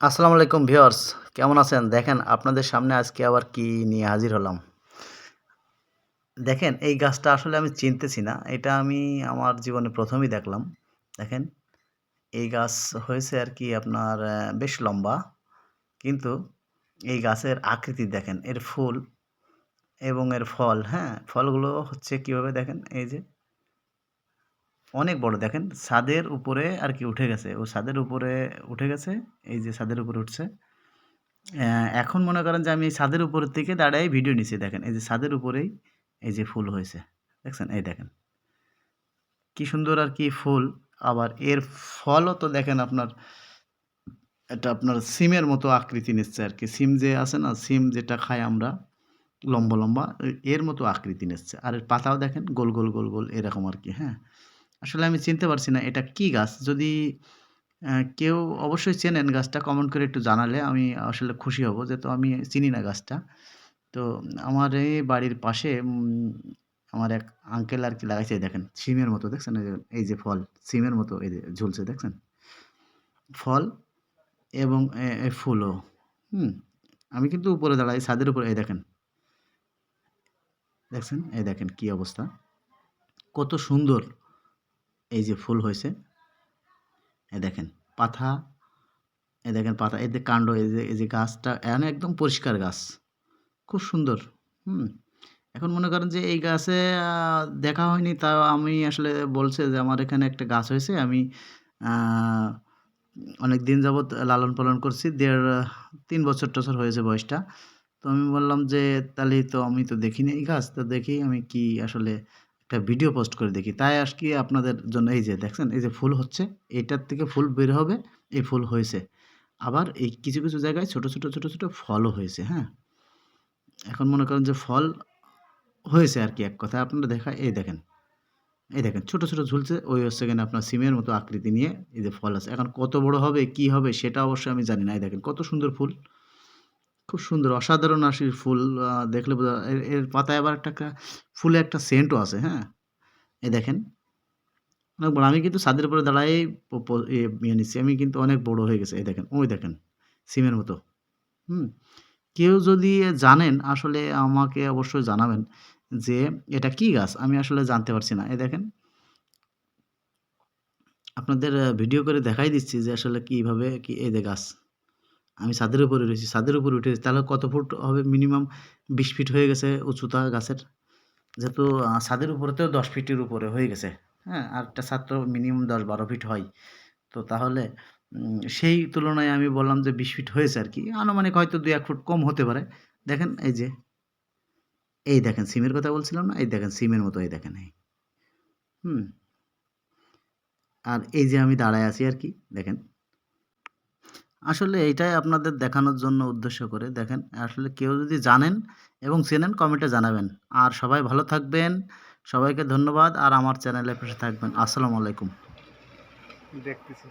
আসসালামু আলাইকুম ভিউয়ার্স, কেমন আছেন? দেখেন, আপনাদের সামনে আজকে আবার কি নিয়ে হাজির হলাম। দেখেন, এই গাছটা আসলে আমি চিনতেছি না, এটা আমি আমার জীবনে প্রথমেই দেখলাম। দেখেন, এই গাছ হয়েছে আর কি আপনার বেশ লম্বা, কিন্তু এই গাছের আকৃতি দেখেন, এর ফুল এবং এর ফল হ্যাঁ ফলগুলো হচ্ছে কীভাবে দেখেন? এই যে অনেক বড়। দেখেন, ছাদের উপরে আর কি উঠে গেছে। ও ছাদের উপরে উঠে গেছে, এই যে ছাদের উপরে উঠছে। এখন মনে করেন যে আমি ছাদের উপরের থেকে দাঁড়াই ভিডিও নিচ্ছি, দেখেন। এই যে ছাদের উপরেই এই যে ফুল হয়েছে, দেখছেন? এই দেখেন। কি সুন্দর আর কি ফুল। আবার এর ফলও তো দেখেন আপনার, এটা আপনার সিমের মতো আকৃতি নিচ্ছে আর কি। সিম যে আছে না, সিম যেটা খাই আমরা, লম্বা লম্বা, এর মতো আকৃতি নিচ্ছে। আর এর পাতাও দেখেন, গোল গোল গোল গোল এরকম আর কি হ্যাঁ। আসলে আমি চিনতে পারছি না, এটা কি গাছ? যদি কেউ অবশ্যই চেনেন গাছটা কমেন্ট করে একটু জানালে আমি আসলে খুশি হব, যেহেতু আমি চিনি না গাছটা। তো আমার এই বাড়ির পাশে আমার এক আঙ্কেল আর কি লাগাইছে দেখেন, সিমের মতো, দেখছেন? এই যে- ফল, সিমের মতো, এই যে ঝুলছে, দেখছেন? ফল এবং ফুলও, হুম? আমি কিন্তু উপরে দাঁড়াই, ছাদের উপরে, এই দেখেন। দেখছেন? এই দেখেন কি অবস্থা? কত সুন্দর এই যে ফুল হয়েছে, এ দেখেন, পাতা, এ দেখেন পাতা যে কাণ্ড এই যে এই যে গাছটা এখন একদম পরিষ্কার গাছ, খুব সুন্দর, হুম। এখন মনে করেন যে এই গাছে দেখা হয়নি, তাও আমি আসলে বলছে যে আমার এখানে একটা গাছ হয়েছে, আমি অনেক দিন যাবৎ লালন পালন করছি, দেড়, তিন বছর টছর হয়েছে বয়সটা, তো আমি বললাম যে তাহলে তো আমি তো দেখিনি এই গাছ, তো দেখি আমি কি আসলে একটা ভিডিও পোস্ট করে দেখি। তাই আর কি আপনাদের জন্য এই যে দেখছেন, এই যে ফুল হচ্ছে, এটার থেকে ফুল বের হবে, এই ফুল হয়েছে। আবার এই কিছু কিছু জায়গায় ছোট ছোট ছোট ছোট ফলও হয়েছে হ্যাঁ? এখন মনে করেন যে ফল হয়েছে আর কি এক কথায়। আপনারা দেখা, এই দেখেন এই দেখেন ছোট ছোট ঝুলছে, ওই হচ্ছে কিনা আপনার সিমের মতো আকৃতি নিয়ে এই যে ফল আছে। এখন কত বড় হবে, কি হবে সেটা অবশ্যই আমি জানি না। এই দেখেন কত সুন্দর ফুল। খুব সুন্দর, অসাধারণ আসি ফুল দেখলে বোঝা এর পাতায় আবার একটা ফুলে একটা সেন্টও আছে হ্যাঁ? এই দেখেন। অনেক বড়, আমি কিন্তু ছাদের উপরে দাঁড়াই ইয়ে নিচ্ছি। আমি কিন্তু অনেক বড় হয়ে গেছে, এই দেখেন, ওই দেখেন, সিমের মতো। হুম? কেউ যদি জানেন, আসলে আমাকে অবশ্যই জানাবেন যে এটা কি গাছ? আমি আসলে জানতে পারছি না। এই দেখেন। আপনাদের ভিডিও করে দেখাই দিচ্ছি যে আসলে কীভাবে, কি, এই যে গাছ। আমি ছাদের উপরে রয়েছি, ছাদের উপরে উঠে তাহলে কত ফুট হবে মিনিমাম বিশ ফিট হয়ে গেছে উচ্চতা গাছের? যেহেতু ছাদের উপরেতেও দশ ফিটের উপরে হয়ে গেছে হ্যাঁ আর একটা তো মিনিমাম দশ বারো ফিট হয়। তো তাহলে সেই তুলনায় আমি বললাম যে বিশ ফিট হয়েছে আর কি, আনুমানিক হয়তো দু এক ফুট কম হতে পারে। দেখেন, এই যে, এই দেখেন, সিমের কথা বলছিলাম না? এই দেখেন, সিমের মতো, এই দেখেন, এই, হুম, আর এই যে আমি দাঁড়ায় আছি আর কি, দেখেন আসলে এটাই আপনাদের দেখানোর জন্য উদ্দেশ্য করে। দেখেন, আসলে কেউ যদি জানেন এবং চেনেন কমেন্টে জানাবেন। আর সবাই ভালো থাকবেন। সবাইকে ধন্যবাদ। আর আমার চ্যানেলে পাশে থাকবেন। আসসালামু আলাইকুম। দেখতেছি।